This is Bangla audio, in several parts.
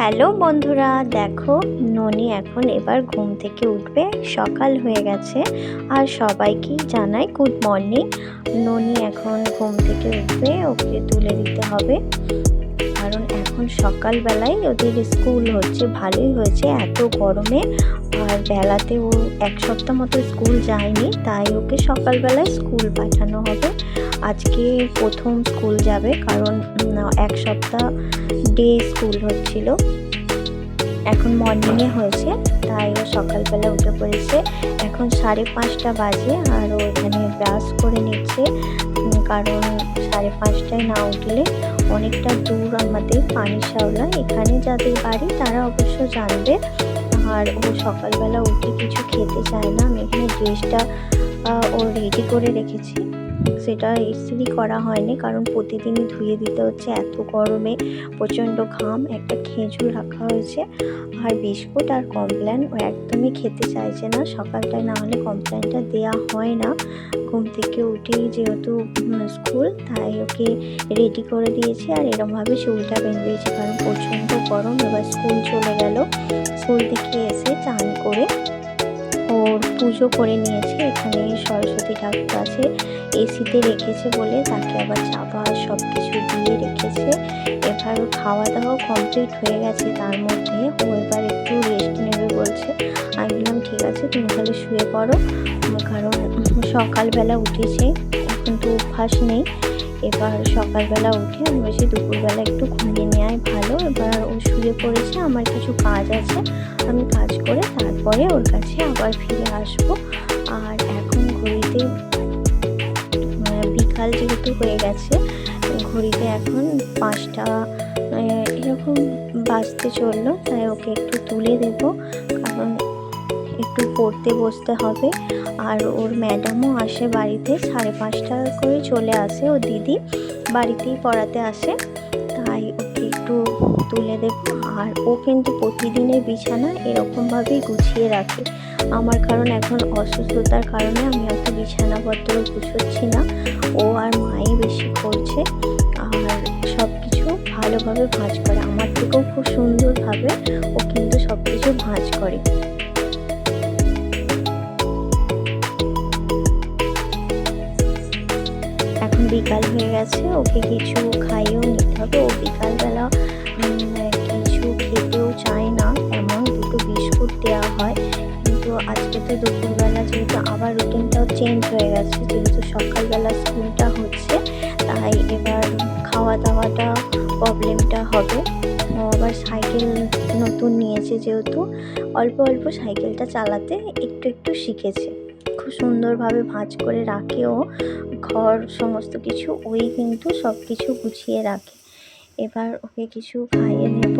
হ্যালো বন্ধুরা, দেখো ননি এখন এবার ঘুম থেকে উঠবে, সকাল হয়ে গেছে আর সবাইকেই জানাই গুড মর্নিং ননি এখন ঘুম থেকে উঠবে, ওকে তুলে দিতে হবে। কারণ এখন সকালবেলায় ওদের স্কুল হচ্ছে, ভালোই হয়েছে এত গরমে। আর বেলাতে ও এক সপ্তাহ মতো স্কুল যায়নি, তাই ওকে সকালবেলায় স্কুল পাঠানো হবে। আজকে প্রথম স্কুল যাবে, কারণ এক সপ্তাহ ডে স্কুল হচ্ছিল। এখন মর্নিংয়ে হয়েছে, তাই ও সকালবেলা উঠে পড়েছে। এখন সাড়ে পাঁচটা বাজে আর ও এখানে ব্রাশ করে নিচ্ছে। কারণ সাড়ে পাঁচটায় না উঠলে অনেকটা দূর আমাদের পানি শাওলা এখানে যাদের বাড়ি, তারা অবশ্য জানবে। আর ও সকালবেলা উঠে কিছু খেতে চায় না। আমি এখানে ড্রেসটা ও রেডি করে রেখেছি। সেটা ইস্ত্রি করা হয়নি, কারণ প্রতিদিনই ধুয়ে দিতে হচ্ছে। এত গরমে প্রচণ্ড ঘাম, একটা খেজুর রাখা হয়েছে। আর বিস্কুট আর কমপ্ল্যান ও একদমই খেতে চাইছে না। সকালটায় না হলে কমপ্ল্যানটা দেওয়া হয় না। ঘুম থেকে উঠেই যেহেতু স্কুল, তাই ওকে রেডি করে দিয়েছি। আর এরমভাবে চুলটা বেঁধে দিয়েছি কারণ প্রচণ্ড গরম। এবার স্কুল চলে গেল। স্কুল থেকে এসে চান করে ওর পুজো করে নিয়েছে। এখানে সরস্বতী ঠাকুর আছে। এসিতে রেখেছে বলে তাকে আবার চাপা সব কিছু দিয়ে রেখেছে। এবার খাওয়া দাওয়া কমপ্লিট হয়ে গেছে তার মধ্যে। ও এবার একটু রেস্ট নেবে বলছে। আমি বললাম, ঠিক আছে, তুমি তাহলে শুয়ে পড়ো। কারণ সকালবেলা উঠেছে কিন্তু অভ্যাস নেই। এবার সকালবেলা উঠে আমি বেশি দুপুরবেলা একটু ঘুমিয়ে নেওয়াই ভালো। এবার ও শুয়ে পড়েছে, আমার কিছু কাজ আছে, আমি কাজ করে তারপরে ওর কাছে আবার ফিরে আসব। আর এখন ঘড়িতে বিকাল যেহেতু হয়ে গেছে, ঘড়িতে এখন পাঁচটা এরকম বাজতে চলল, তাই ওকে একটু তুলে দেব। কারণ একটু পড়তে বসতে হবে। আর ওর ম্যাডামও আসে বাড়িতে, সাড়ে পাঁচটা করে চলে আসে ও দিদি, বাড়িতেই পড়াতে আসে। তাই ওকে একটু তুলে দেব। আর ও কিন্তু প্রতিদিনের বিছানা এরকমভাবেই গুছিয়ে রাখে। আমার কারণ এখন অসুস্থতার কারণে আমি অত বিছানাপত্র গুছোচ্ছি না। ও আর মাই বেশি করছে। আর সব কিছু ভালোভাবে ভাঁজ করে। আমার থেকেও খুব সুন্দরভাবে ও কিন্তু সব কিছু ভাঁজ করে। বিকাল হয়ে গেছে, ওকে কিছু খাইয়েও নিতে হবে। ও বিকালবেলা কিছু খেতেও চায় না, এমন দুটো বিস্কুট দেওয়া হয়। কিন্তু আজকে তো দুপুরবেলা যেহেতু আবার রুটিনটাও চেঞ্জ হয়ে গেছে, যেহেতু সকালবেলা স্কুলটা হচ্ছে, তাই এবার খাওয়া দাওয়াটা প্রবলেমটা হবে। ও আবার সাইকেল নতুন নিয়েছে যেহেতু, অল্প অল্প সাইকেলটা চালাতে একটু একটু শিখেছে। সুন্দরভাবে ভাঁজ করে রাখে ও ঘর সমস্ত কিছু, ওই কিন্তু সব কিছু গুছিয়ে রাখে। এবার ওকে কিছু খাইয়ে নেব,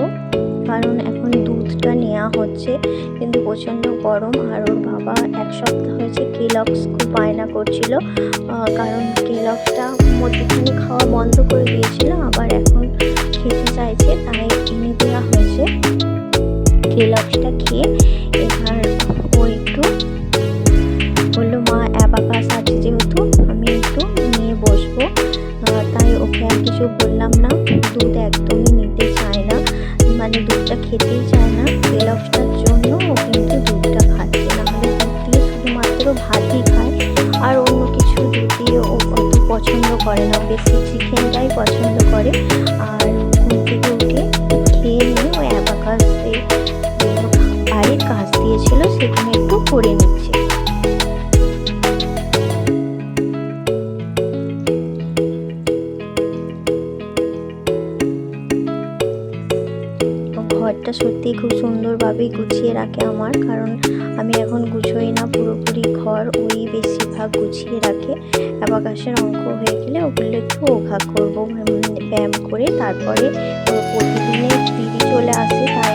কারণ এখন দুধটা নেওয়া হচ্ছে, কিন্তু প্রচণ্ড গরম। আর ওর বাবা এক সপ্তাহ হয়েছে কেলক্স খুব বায়না করছিল কারণ কেলক্সটা মধ্যখানে খাওয়া বন্ধ করে দিয়েছিল, আবার এখন খেতে চাইছে, তাই কিনে দেওয়া হয়েছে। কেলক্সটা খেয়ে এবার না জন্য ও কিন্তু দুধটা খাচ্ছে নাহলে দুধ দিয়ে শুধুমাত্র ভাতই খায়, আর অন্য কিছু দুধ দিয়ে ও অত পছন্দ করে না। বেশি চিকেনটাই পছন্দ করে। ঘরটা সত্যিই খুব সুন্দরভাবেই গুছিয়ে রাখে আমার, কারণ আমি এখন গুছোই না, পুরোপুরি ঘর ওই বেশিরভাগ গুছিয়ে রাখে। অ্যাবাকাশের অঙ্ক হয়ে গেলে ওগুলো একটু ওঘা করব ব্যায়াম করে তারপরে প্রতিদিনে দিদি চলে আসে তাই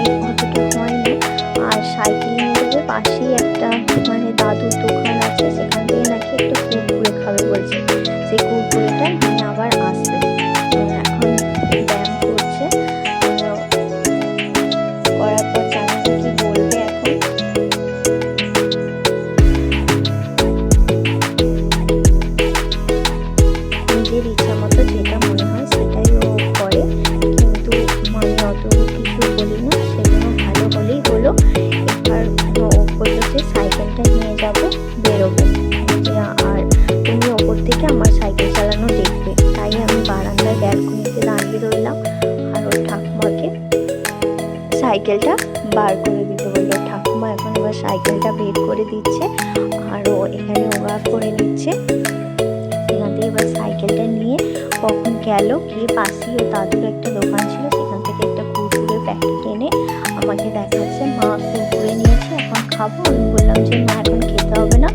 বেরোবো। আর তুমি ওপর থেকে আমার সাইকেল চালানো দেখবে। তাই আমি বারান্দায় ব্যালকনিতে দাঁড়িয়ে রইলাম আর ওর ঠাকুমাকে সাইকেলটা বার করে দিতে বলল ঠাকুমা এখন এবার সাইকেলটা বের করে দিচ্ছে আর ও এখানে ওয়া করে নিচ্ছে। সেখান থেকে এবার সাইকেলটা নিয়ে কখন গেল গিয়ে পাশেই ও দাদুর একটা দোকান ছিল। সেখান থেকে একটা কুরকুরের প্যাকেট এনে আমাকে দেখাচ্ছে, মা এখন খাব। আমি বললাম যে না এখন খেতে হবে না।